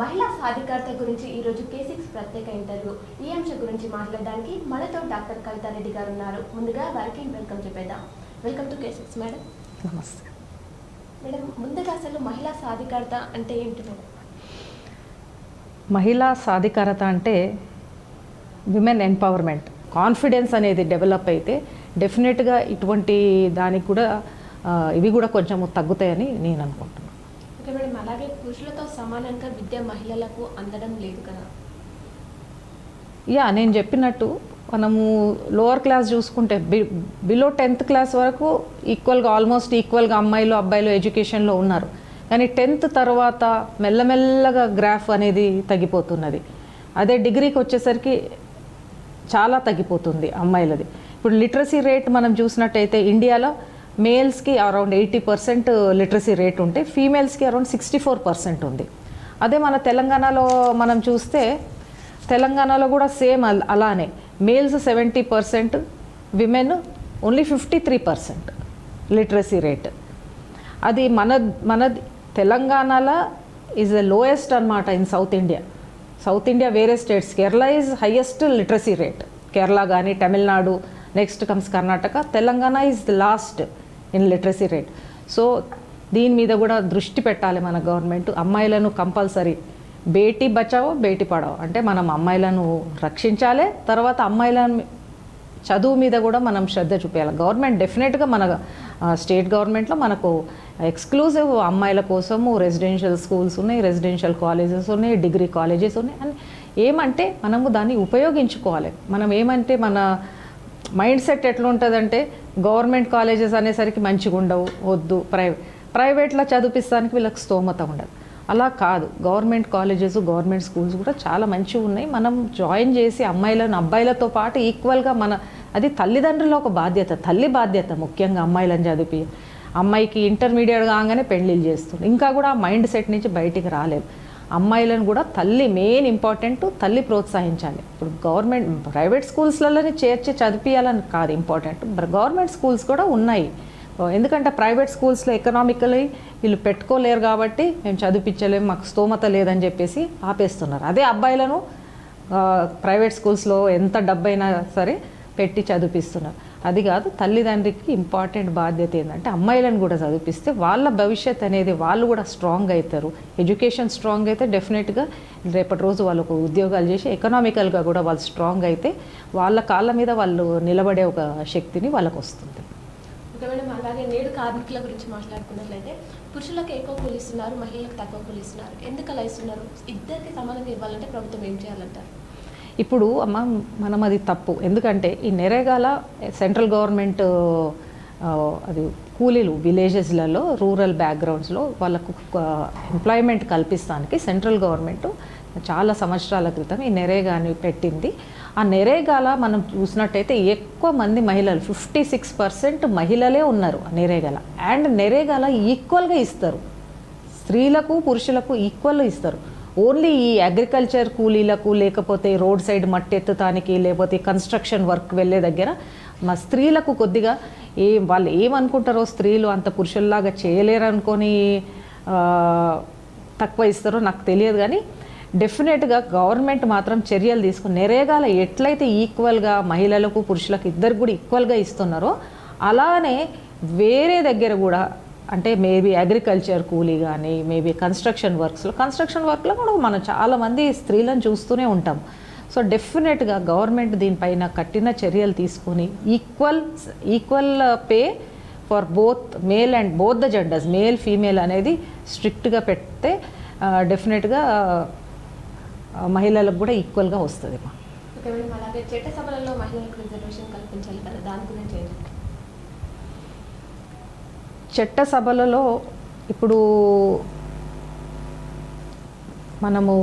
మహిళా సాధికారత గురించి ఈరోజు కే సిక్స్ ప్రత్యేక ఇంటర్వ్యూ. ఈ అంశం గురించి మాట్లాడడానికి మనతో డాక్టర్ కవితారెడ్డి గారు ఉన్నారు. ముందుగా వారికి వెల్కమ్ చెప్పేద్దాం. Welcome to K six madam. నమస్తే. మేడం ముందుగా అసలు మహిళా సాధికారత అంటే ఏంటి మేడం? మహిళా సాధికారత అంటే విమెన్ ఎంపవర్మెంట్. కాన్ఫిడెన్స్ అనేది డెవలప్ అయితే డెఫినెట్గా ఇటువంటి దానికి కూడా ఇవి కూడా కొంచెము తగ్గుతాయని నేను అనుకుంటున్నాను ఓకే మేడం అలాగే పురుషులతో సమానంగా విద్య మహిళలకు అందడం లేదు కదా? యా నేను చెప్పినట్టు మనము లోవర్ క్లాస్ చూసుకుంటే బి బిలో టెన్త్ క్లాస్ వరకు ఈక్వల్గా ఆల్మోస్ట్ ఈక్వల్గా అమ్మాయిలు అబ్బాయిలు ఎడ్యుకేషన్లో ఉన్నారు. కానీ టెన్త్ తర్వాత మెల్లమెల్లగా గ్రాఫ్ అనేది తగ్గిపోతున్నది. అదే డిగ్రీకి వచ్చేసరికి చాలా తగ్గిపోతుంది అమ్మాయిలది. ఇప్పుడు లిటరసీ రేట్ మనం చూసినట్టయితే ఇండియాలో మేల్స్కి around eighty percent literacy rate ఉంటే ఫీమేల్స్కి అరౌండ్ సిక్స్టీ ఫోర్ పర్సెంట్ ఉంది. అదే మన తెలంగాణలో మనం చూస్తే తెలంగాణలో కూడా సేమ్ అలానే. Males seventy percent women only fifty three percent literacy rate. అది మన మన తెలంగాణలో ఈజ్ ద లోయెస్ట్ అనమాట in South India. South India వేరే states. Kerala is highest literacy rate. Kerala కానీ Tamil Nadu next comes Karnataka. Telangana is the last. In literacy rate so దీని మీద కూడా దృష్టి పెట్టాలి మన గవర్నమెంట్ అమ్మాయిలను కంపల్సరీ బేటీ బచావో బేటీ పడావో. అంటే మనం అమ్మాయిలను రక్షించాలి తర్వాత అమ్మాయిలను చదువు మీద కూడా మనం శ్రద్ధ చూపించాలి గవర్నమెంట్ డెఫినెట్గా మన స్టేట్ గవర్నమెంట్లో మనకు ఎక్స్క్లూజివ్ అమ్మాయిల కోసము రెసిడెన్షియల్ స్కూల్స్ ఉన్నాయి రెసిడెన్షియల్ కాలేజెస్ ఉన్నాయి డిగ్రీ కాలేజెస్ ఉన్నాయి. అని ఏమంటే మనము దాన్ని ఉపయోగించుకోవాలి. మనం ఏమంటే మన మైండ్ సెట్ ఎట్లా ఉంటుందంటే గవర్నమెంట్ కాలేజెస్ అనేసరికి మంచిగా ఉండవు వద్దు ప్రైవేట్ ప్రైవేట్లో చదివిస్తానికి వీళ్ళకి స్తోమత ఉండదు. అలా కాదు. గవర్నమెంట్ కాలేజెస్ గవర్నమెంట్ స్కూల్స్ కూడా చాలా మంచిగా ఉన్నాయి మనం జాయిన్ చేసి అమ్మాయిలను అబ్బాయిలతో పాటు ఈక్వల్గా మన అది తల్లిదండ్రుల ఒక బాధ్యత తల్లి బాధ్యత ముఖ్యంగా అమ్మాయిలను చదివి. అమ్మాయికి ఇంటర్మీడియట్ కాగానే పెళ్ళిళ్ళు చేస్తుంది ఇంకా కూడా ఆ మైండ్ సెట్ నుంచి బయటికి రాలేదు అమ్మాయిలను కూడా తల్లి మెయిన్ ఇంపార్టెంట్ తల్లి ప్రోత్సహించాలి. ఇప్పుడు గవర్నమెంట్ ప్రైవేట్ స్కూల్స్లలోనే చేర్చి చదివించాలని కాదు ఇంపార్టెంట్ గవర్నమెంట్ స్కూల్స్ కూడా ఉన్నాయి. ఎందుకంటే ప్రైవేట్ స్కూల్స్లో ఎకనామికలీ వీళ్ళు పెట్టుకోలేరు కాబట్టి మేము చదివించలేము మాకు స్తోమత లేదని చెప్పేసి ఆపేస్తున్నారు. అదే అబ్బాయిలను ప్రైవేట్ స్కూల్స్లో ఎంత డబ్బైనా సరే పెట్టి చదివిస్తున్నారు అది కాదు తల్లిదండ్రికి ఇంపార్టెంట్ బాధ్యత ఏంటంటే అమ్మాయిలను కూడా చదివిస్తే వాళ్ళ భవిష్యత్ అనేది వాళ్ళు కూడా స్ట్రాంగ్ అవుతారు. ఎడ్యుకేషన్ స్ట్రాంగ్ అయితే డెఫినెట్గా రేపటి రోజు వాళ్ళకు ఉద్యోగాలు చేసి ఎకనామికల్గా కూడా వాళ్ళు స్ట్రాంగ్ అయితే వాళ్ళ కాళ్ళ మీద వాళ్ళు నిలబడే ఒక శక్తిని వాళ్ళకు వస్తుంది. మేడం అలాగే నేడు కార్మికుల గురించి మాట్లాడుకున్నట్లయితే పురుషులకు ఎక్కువ కూలిస్తున్నారు మహిళలకు తక్కువ కూలిస్తున్నారు. ఎందుకు అలా ఇస్తున్నారు? ఇద్దరికి సమానంగా ఇవ్వాలంటే ప్రభుత్వం ఏం చేయాలంటారు? ఇప్పుడు అమ్మ మనం అది తప్పు. ఎందుకంటే ఈ నెరేగాల సెంట్రల్ గవర్నమెంట్ అది కూలీలు విలేజెస్లలో రూరల్ బ్యాక్గ్రౌండ్స్లో వాళ్ళకు ఎంప్లాయ్మెంట్ కల్పిస్తానికి సెంట్రల్ గవర్నమెంట్ చాలా సంవత్సరాల క్రితం ఈ నెరేగాని పెట్టింది. ఆ నెరేగాల మనం చూసినట్టయితే ఎక్కువ మంది మహిళలు ఫిఫ్టీ సిక్స్ పర్సెంట్ మహిళలే ఉన్నారు ఆ నెరేగాల. అండ్ నెరేగాల ఈక్వల్గా ఇస్తారు. స్త్రీలకు పురుషులకు ఈక్వల్ ఇస్తారు. ఓన్లీ ఈ అగ్రికల్చర్ కూలీలకు లేకపోతే రోడ్ సైడ్ మట్టెత్తుతానికి లేకపోతే కన్స్ట్రక్షన్ వర్క్ వెళ్ళే దగ్గర మా స్త్రీలకు కొద్దిగా ఏ వాళ్ళు ఏమనుకుంటారో స్త్రీలు అంత పురుషుల్లాగా చేయలేరు అనుకొని తక్కువ ఇస్తారో నాకు తెలియదు కానీ డెఫినెట్గా గవర్నమెంట్ మాత్రం చర్యలు తీసుకుని నెరేగాల ఎట్లయితే ఈక్వల్గా మహిళలకు పురుషులకు ఇద్దరు కూడా ఈక్వల్గా ఇస్తున్నారో అలానే వేరే దగ్గర కూడా అంటే మేబీ అగ్రికల్చర్ కూలీ కానీ మేబీ కన్స్ట్రక్షన్ వర్క్స్లో కన్స్ట్రక్షన్ వర్క్లో కూడా మనం చాలామంది స్త్రీలను చూస్తూనే ఉంటాం. సో డెఫినెట్గా గవర్నమెంట్ దీనిపైన కఠిన చర్యలు తీసుకొని equal equal pay for both male and both the genders male female అనేది స్ట్రిక్ట్గా పెడితే డెఫినెట్గా మహిళలకు కూడా ఈక్వల్గా వస్తుంది ఓకే మేడం మహిళలకు రిజర్వేషన్ కల్పించాలి కదా దాని గురించి చట్టసభలలో ఇప్పుడు మనము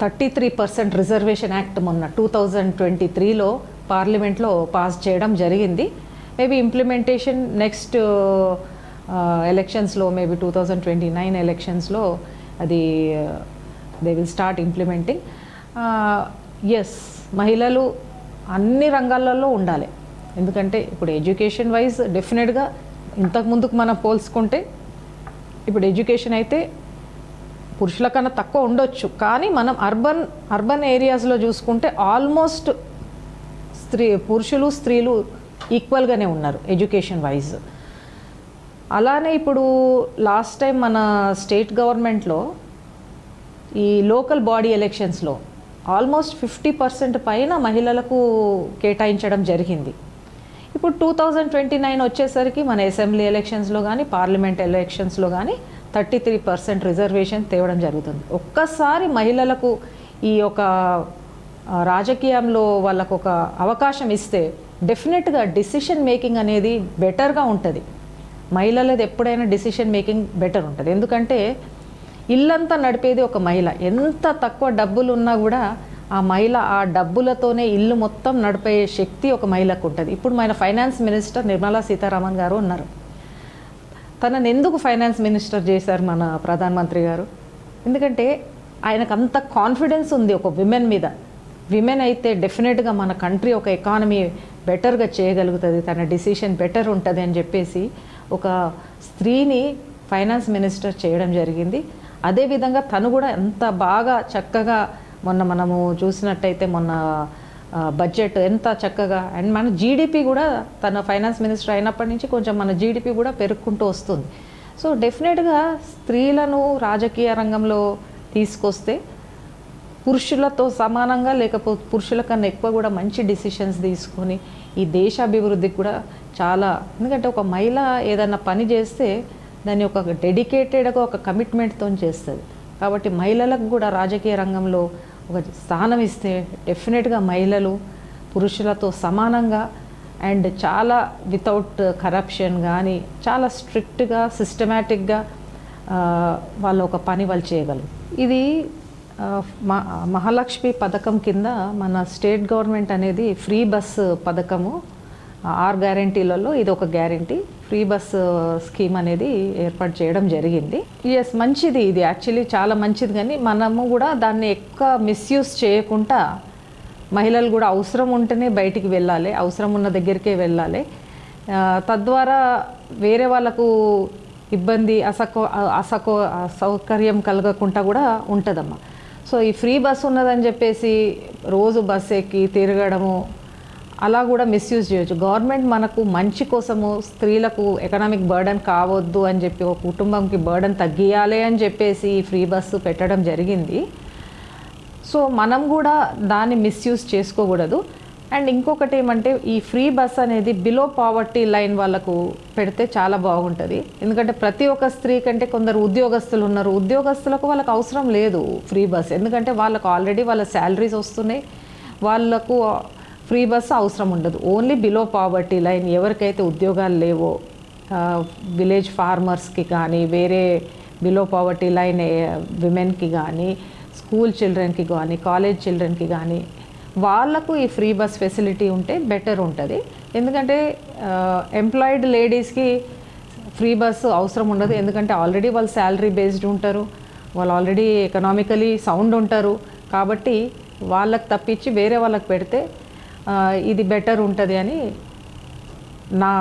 thirty three percent reservation act మొన్న టూ థౌజండ్ ట్వంటీ త్రీలో పార్లమెంట్లో పాస్ చేయడం జరిగింది. మేబీ ఇంప్లిమెంటేషన్ నెక్స్ట్ ఎలక్షన్స్లో maybe two thousand twenty nine ఎలక్షన్స్లో అది they will start implementing as మహిళలు అన్ని రంగాలలో ఉండాలి. ఎందుకంటే ఇప్పుడు ఎడ్యుకేషన్ వైజ్ డెఫినెట్గా ఇంతకు ముందుకు మనం పోల్చుకుంటే ఇప్పుడు ఎడ్యుకేషన్ అయితే పురుషుల కన్నా తక్కువ ఉండొచ్చు. కానీ మనం అర్బన్ అర్బన్ ఏరియాస్లో చూసుకుంటే ఆల్మోస్ట్ స్త్రీ పురుషులు స్త్రీలు ఈక్వల్గానే ఉన్నారు ఎడ్యుకేషన్ వైజ్. అలానే ఇప్పుడు లాస్ట్ టైం మన స్టేట్ గవర్నమెంట్లో ఈ లోకల్ బాడీ ఎలక్షన్స్లో ఆల్మోస్ట్ ఫిఫ్టీ పర్సెంట్ పైన మహిళలకు కేటాయించడం జరిగింది. ఇప్పుడు టూ థౌజండ్ ట్వంటీ నైన్ వచ్చేసరికి మన అసెంబ్లీ ఎలక్షన్స్లో కానీ పార్లమెంట్ ఎలక్షన్స్లో కానీ థర్టీ త్రీ పర్సెంట్ రిజర్వేషన్ తేవడం జరుగుతుంది. ఒక్కసారి మహిళలకు ఈ యొక్క రాజకీయంలో వాళ్ళకు ఒక అవకాశం ఇస్తే డెఫినెట్గా డిసిషన్ మేకింగ్ అనేది బెటర్గా ఉంటుంది. మహిళలది ఎప్పుడైనా డిసిషన్ మేకింగ్ బెటర్ ఉంటుంది. ఎందుకంటే ఇల్లంతా నడిపేది ఒక మహిళ. ఎంత తక్కువ డబ్బులు ఉన్నా కూడా ఆ మహిళ ఆ డబ్బులతోనే ఇల్లు మొత్తం నడిపే శక్తి ఒక మహిళకు ఉంటుంది. ఇప్పుడు మన ఫైనాన్స్ మినిస్టర్ నిర్మలా సీతారామన్ గారు ఉన్నారు. తనని ఎందుకు ఫైనాన్స్ మినిస్టర్ చేశారు మన ప్రధానమంత్రి గారు? ఎందుకంటే ఆయనకు అంత కాన్ఫిడెన్స్ ఉంది ఒక విమెన్ మీద. విమెన్ అయితే డెఫినెట్గా మన కంట్రీ ఒక ఎకానమీ బెటర్గా చేయగలుగుతుంది. తన డిసిషన్ బెటర్ ఉంటుంది అని చెప్పేసి ఒక స్త్రీని ఫైనాన్స్ మినిస్టర్ చేయడం జరిగింది. అదేవిధంగా తను కూడా ఎంత బాగా చక్కగా మొన్న మనము చూసినట్టయితే మొన్న బడ్జెట్ ఎంత చక్కగా అండ్ మన జీడిపి కూడా తన ఫైనాన్స్ మినిస్టర్ అయినప్పటి నుంచి కొంచెం మన జీడిపి కూడా పెరుక్కుంటూ వస్తుంది. సో డెఫినెట్గా స్త్రీలను రాజకీయ రంగంలో తీసుకొస్తే పురుషులతో సమానంగా లేకపోతే పురుషుల కన్నా ఎక్కువ కూడా మంచి డిసిషన్స్ తీసుకొని ఈ దేశ అభివృద్ధికి కూడా చాలా ఎందుకంటే ఒక మహిళ ఏదైనా పని చేస్తే దాన్ని ఒక డెడికేటెడ్గా ఒక కమిట్మెంట్తో చేస్తుంది. కాబట్టి మహిళలకు కూడా రాజకీయ రంగంలో ఒక స్థానం ఇస్తే డెఫినెట్గా మహిళలు పురుషులతో సమానంగా అండ్ చాలా వితౌట్ కరప్షన్ కానీ చాలా స్ట్రిక్ట్గా సిస్టమేటిక్గా వాళ్ళు ఒక పని వాళ్ళు చేయగలరు. ఇది ఆ, మహాలక్ష్మి పథకం కింద మన స్టేట్ గవర్నమెంట్ అనేది ఫ్రీ బస్ పథకము ఆర్ గ్యారంటీలలో ఇది ఒక గ్యారంటీ ఫ్రీ బస్ స్కీమ్ అనేది ఏర్పాటు చేయడం జరిగింది. ఎస్ మంచిది ఇది. యాక్చువల్లీ చాలా మంచిది కానీ మనము కూడా దాన్ని ఎక్కువ మిస్యూజ్ చేయకుండా మహిళలు కూడా అవసరం ఉంటేనే బయటికి వెళ్ళాలి అవసరం ఉన్న దగ్గరికే వెళ్ళాలి. తద్వారా వేరే వాళ్ళకు ఇబ్బంది అసకో అసకో అసౌకర్యం కలగకుండా కూడా ఉంటుందమ్మా. సో ఈ ఫ్రీ బస్ ఉన్నదని చెప్పేసి రోజు బస్ ఎక్కి తిరగడము అలా కూడా మిస్యూజ్ చేయొచ్చు. గవర్నమెంట్ మనకు మంచి కోసము స్త్రీలకు ఎకనామిక్ బర్డన్ కావద్దు అని చెప్పి ఒక కుటుంబంకి బర్డన్ తగ్గియాలి అని చెప్పేసి ఈ ఫ్రీ బస్సు పెట్టడం జరిగింది. సో మనం కూడా దాన్ని మిస్యూజ్ చేసుకోకూడదు. అండ్ ఇంకొకటి ఏమంటే ఈ ఫ్రీ బస్ అనేది బిలో పావర్టీ లైన్ వాళ్ళకు పెడితే చాలా బాగుంటుంది. ఎందుకంటే ప్రతి ఒక్క స్త్రీ కంటే కొందరు ఉద్యోగస్తులు ఉన్నారు. ఉద్యోగస్తులకు వాళ్ళకి అవసరం లేదు ఫ్రీ బస్ ఎందుకంటే వాళ్ళకు ఆల్రెడీ వాళ్ళ శాలరీస్ వస్తున్నాయి. వాళ్ళకు ఫ్రీ బస్ అవసరం ఉండదు. ఓన్లీ బిలో పావర్టీ లైన్ ఎవరికైతే ఉద్యోగాలు లేవో విలేజ్ ఫార్మర్స్కి కానీ వేరే బిలో పావర్టీ లైన్ విమెన్కి కానీ స్కూల్ చిల్డ్రన్కి కానీ కాలేజ్ చిల్డ్రన్కి కానీ వాళ్ళకు ఈ ఫ్రీ బస్ ఫెసిలిటీ ఉంటే బెటర్ ఉంటుంది. ఎందుకంటే ఎంప్లాయిడ్ లేడీస్కి ఫ్రీ బస్సు అవసరం ఉండదు. ఎందుకంటే ఆల్రెడీ వాళ్ళు శాలరీ బేస్డ్ ఉంటారు. వాళ్ళు ఆల్రెడీ ఎకనామికలీ సౌండ్ ఉంటారు. కాబట్టి వాళ్ళకి తప్పించి వేరే వాళ్ళకి పెడితే ఇది బెటర్ ఉంటుంది అని నా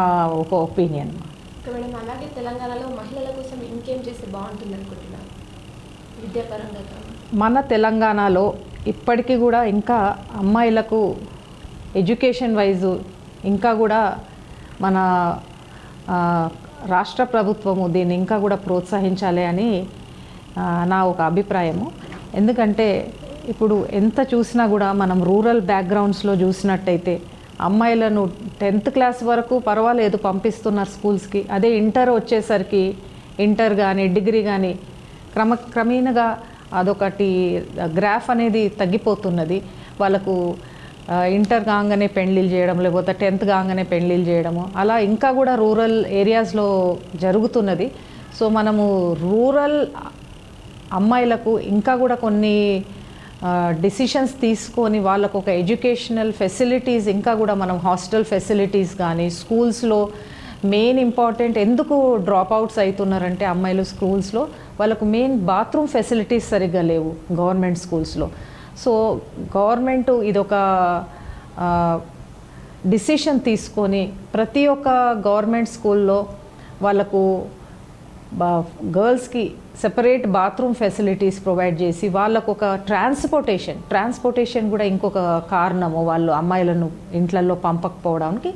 ఒక ఒపీనియన్ ఇక మేడం అలాగే తెలంగాణలో మహిళల కోసం ఇంకేం చేస్తే బాగుంటుంది అనుకుంటున్నారు విద్యాపరంగా కానీ. మన తెలంగాణలో ఇప్పటికీ కూడా ఇంకా అమ్మాయిలకు ఎడ్యుకేషన్ వైజు ఇంకా కూడా మన రాష్ట్ర ప్రభుత్వము దీన్ని ఇంకా కూడా ప్రోత్సహించాలి అని నా ఒక అభిప్రాయము. ఎందుకంటే ఇప్పుడు ఎంత చూసినా కూడా మనం రూరల్ బ్యాక్గ్రౌండ్స్లో చూసినట్టయితే అమ్మాయిలను టెన్త్ క్లాస్ వరకు పర్వాలేదు పంపిస్తున్నారు స్కూల్స్కి. అదే ఇంటర్ వచ్చేసరికి ఇంటర్ కానీ డిగ్రీ కానీ క్రమ క్రమేణగా అదొకటి గ్రాఫ్ అనేది తగ్గిపోతున్నది. వాళ్ళకు ఇంటర్ కాగానే పెళ్ళిళ్ళు చేయడం లేకపోతే టెన్త్ కాగానే పెళ్ళిళ్ళు చేయడము అలా ఇంకా కూడా రూరల్ ఏరియాస్లో జరుగుతున్నది. సో మనము రూరల్ అమ్మాయిలకు ఇంకా కూడా కొన్ని డిసిషన్స్ తీసుకొని వాళ్ళకు ఒక ఎడ్యుకేషనల్ ఫెసిలిటీస్ ఇంకా కూడా మనం హాస్టల్ ఫెసిలిటీస్ కానీ స్కూల్స్లో మెయిన్ ఇంపార్టెంట్ ఎందుకు డ్రాప్ అవుట్స్ అవుతున్నారంటే అమ్మాయిలు స్కూల్స్లో వాళ్ళకు మెయిన్ బాత్రూమ్ ఫెసిలిటీస్ సరిగ్గా లేవు గవర్నమెంట్ స్కూల్స్లో సో గవర్నమెంట్ ఇదొక డిసిషన్ తీసుకొని ప్రతి ఒక్క గవర్నమెంట్ స్కూల్లో వాళ్ళకు గర్ల్స్కి సెపరేట్ బాత్రూమ్ ఫెసిలిటీస్ ప్రొవైడ్ చేసి వాళ్ళకు ఒక ట్రాన్స్పోర్టేషన్ ట్రాన్స్పోర్టేషన్ కూడా ఇంకొక కారణము. వాళ్ళు అమ్మాయిలను ఇంట్లలో పంపకపోవడానికి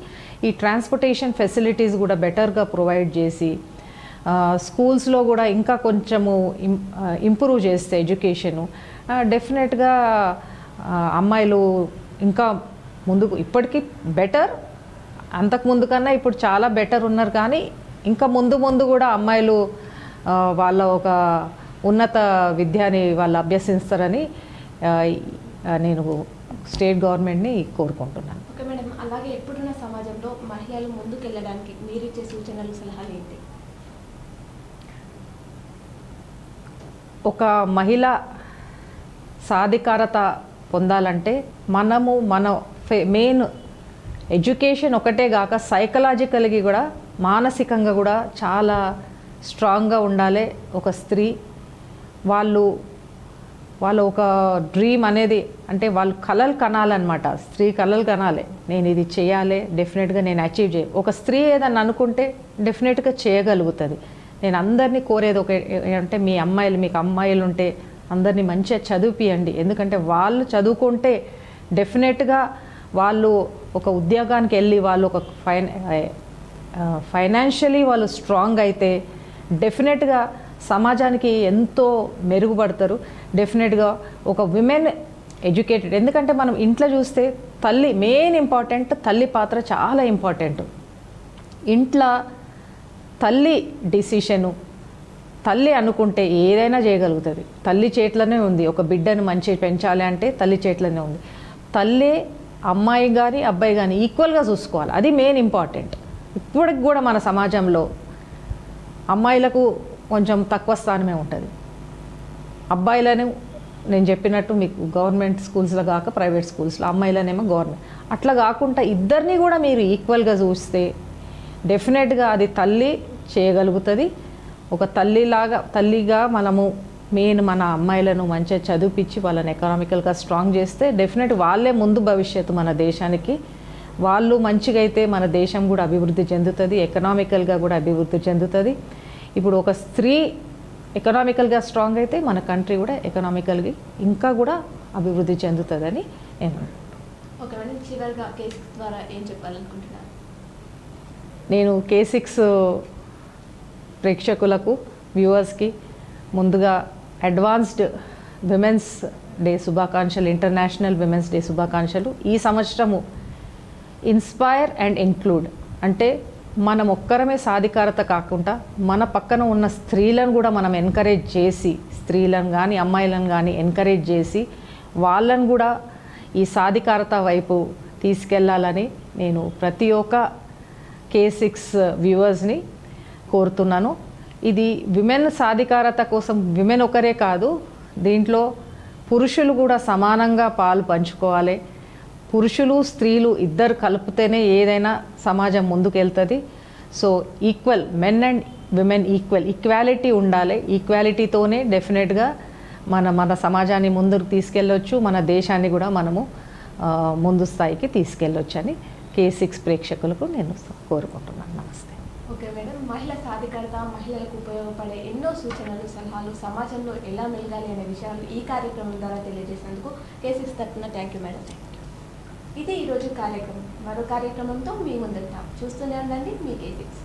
ఈ ట్రాన్స్పోర్టేషన్ ఫెసిలిటీస్ కూడా బెటర్గా ప్రొవైడ్ చేసి స్కూల్స్లో కూడా ఇంకా కొంచెము ఇంప్రూవ్ చేస్తే ఎడ్యుకేషను. డెఫినెట్గా అమ్మాయిలు ఇంకా ముందుకు ఇప్పటికీ బెటర్. అంతకుముందు కన్నా ఇప్పుడు చాలా బెటర్ ఉన్నారు కానీ ఇంకా ముందు ముందు కూడా అమ్మాయిలు వాళ్ళ ఒక ఉన్నత విద్యని వాళ్ళు అభ్యసిస్తారని నేను స్టేట్ గవర్నమెంట్ని కోరుకుంటున్నాను. ఓకే మేడం అలాగే ఇప్పుడున్న సమాజంలో మహిళలు ముందుకెళ్ళడానికి మీరిచ్చే సూచనలు సలహాలు ఏంటి? ఒక మహిళ సాధికారత పొందాలంటే మనము మన మెయిన్ ఎడ్యుకేషన్ ఒకటే కాక సైకలాజికల్గా కూడా మానసికంగా కూడా చాలా స్ట్రాంగ్గా ఉండాలి ఒక స్త్రీ. వాళ్ళు వాళ్ళు ఒక డ్రీమ్ అనేది అంటే వాళ్ళు కలలు కనాలన్నమాట. స్త్రీ కలలు కనాలి. నేను ఇది చేయాలి డెఫినెట్గా నేను అచీవ్ చేయ ఒక స్త్రీ ఏదన్నా అనుకుంటే డెఫినెట్గా చేయగలుగుతుంది. నేను అందరినీ కోరేది ఒక అంటే మీ అమ్మాయిలు మీకు అమ్మాయిలు ఉంటే అందరినీ మంచిగా చదివిపియండి. ఎందుకంటే వాళ్ళు చదువుకుంటే డెఫినెట్గా వాళ్ళు ఒక ఉద్యోగానికి వెళ్ళి వాళ్ళు ఒక ఫైన్ ఫైనాన్షియలీ వాళ్ళు స్ట్రాంగ్ అయితే డెఫినెట్గా సమాజానికి ఎంతో మెరుగుపడతారు. డెఫినెట్గా ఒక విమెన్ ఎడ్యుకేటెడ్ ఎందుకంటే మనం ఇంట్లో చూస్తే తల్లి మెయిన్ ఇంపార్టెంట్ తల్లి పాత్ర చాలా ఇంపార్టెంట్ ఇంట్లో తల్లి డిసిషను తల్లి అనుకుంటే ఏదైనా చేయగలుగుతుంది. తల్లి చేట్లోనే ఉంది. ఒక బిడ్డను మంచి పెంచాలి అంటే తల్లి చేట్లోనే ఉంది. తల్లి అమ్మాయి కానీ అబ్బాయి కానీ ఈక్వల్గా చూసుకోవాలి. అది మెయిన్ ఇంపార్టెంట్ ఇప్పటికి కూడా మన సమాజంలో అమ్మాయిలకు కొంచెం తక్కువ స్థానమే ఉంటుంది. అబ్బాయిలను నేను చెప్పినట్టు మీకు గవర్నమెంట్ స్కూల్స్లో కాక ప్రైవేట్ స్కూల్స్లో అమ్మాయిలనేమో గవర్నమెంట్. అట్లా కాకుండా ఇద్దరిని కూడా మీరు ఈక్వల్గా చూస్తే డెఫినెట్గా అది తల్లి చేయగలుగుతుంది. ఒక తల్లిలాగా తల్లిగా మనము మెయిన్ మన అమ్మాయిలను మంచిగా చదివిపించి వాళ్ళని ఎకనామికల్గా స్ట్రాంగ్ చేస్తే డెఫినెట్ వాళ్ళే ముందు భవిష్యత్తు మన దేశానికి వాళ్ళు మంచిగా అయితే మన దేశం కూడా అభివృద్ధి చెందుతుంది ఎకనామికల్గా కూడా అభివృద్ధి చెందుతుంది. ఇప్పుడు ఒక స్త్రీ ఎకనామికల్గా స్ట్రాంగ్ అయితే మన కంట్రీ కూడా ఎకనామికల్గా ఇంకా కూడా అభివృద్ధి చెందుతుందని నేను నేను కే సిక్స్ ప్రేక్షకులకు వ్యూవర్స్కి ముందుగా అడ్వాన్స్డ్ విమెన్స్ డే శుభాకాంక్షలు ఇంటర్నేషనల్ విమెన్స్ డే శుభాకాంక్షలు. ఈ సంవత్సరము ఇన్స్పైర్ అండ్ ఇంక్లూడ్. అంటే మనం ఒక్కరమే సాధికారత కాకుండా మన పక్కన ఉన్న స్త్రీలను కూడా మనం ఎంకరేజ్ చేసి స్త్రీలను కానీ అమ్మాయిలను కానీ ఎంకరేజ్ చేసి వాళ్ళను కూడా ఈ సాధికారత వైపు తీసుకెళ్ళాలని నేను ప్రతి ఒక్క కే సిక్స్ వ్యూవర్స్ని కోరుతున్నాను. ఇది విమెన్ సాధికారత కోసం విమెన్ ఒకరే కాదు దీంట్లో పురుషులు కూడా సమానంగా పాలు పంచుకోవాలి. పురుషులు స్త్రీలు ఇద్దరు కలిపితేనే ఏదైనా సమాజం ముందుకెళ్తుంది. So equal men and women equal equality ఉండాలి. ఈక్వాలిటీతోనే డెఫినెట్గా మన మన సమాజాన్ని ముందుకు తీసుకెళ్ళొచ్చు. మన దేశాన్ని కూడా మనము ముందు స్థాయికి తీసుకెళ్ళొచ్చు అని కే సిక్స్ ప్రేక్షకులకు నేను కోరుకుంటున్నాను. నమస్తే. Okay madam. మహిళ సాధికారత మహిళలకు ఉపయోగపడే ఎన్నో సూచనలు సలహాలు సమాజంలో ఎలా మెలగాలి అనే విషయాలు ఈ కార్యక్రమం ద్వారా తెలియజేసినందుకు కేసీస్ తరఫున థ్యాంక్ యూ మేడం. ఇది ఈరోజు కార్యక్రమం. మరో కార్యక్రమంతో మీ ముందుంటాం. చూస్తూనే ఉండండి. మీ కేసీస్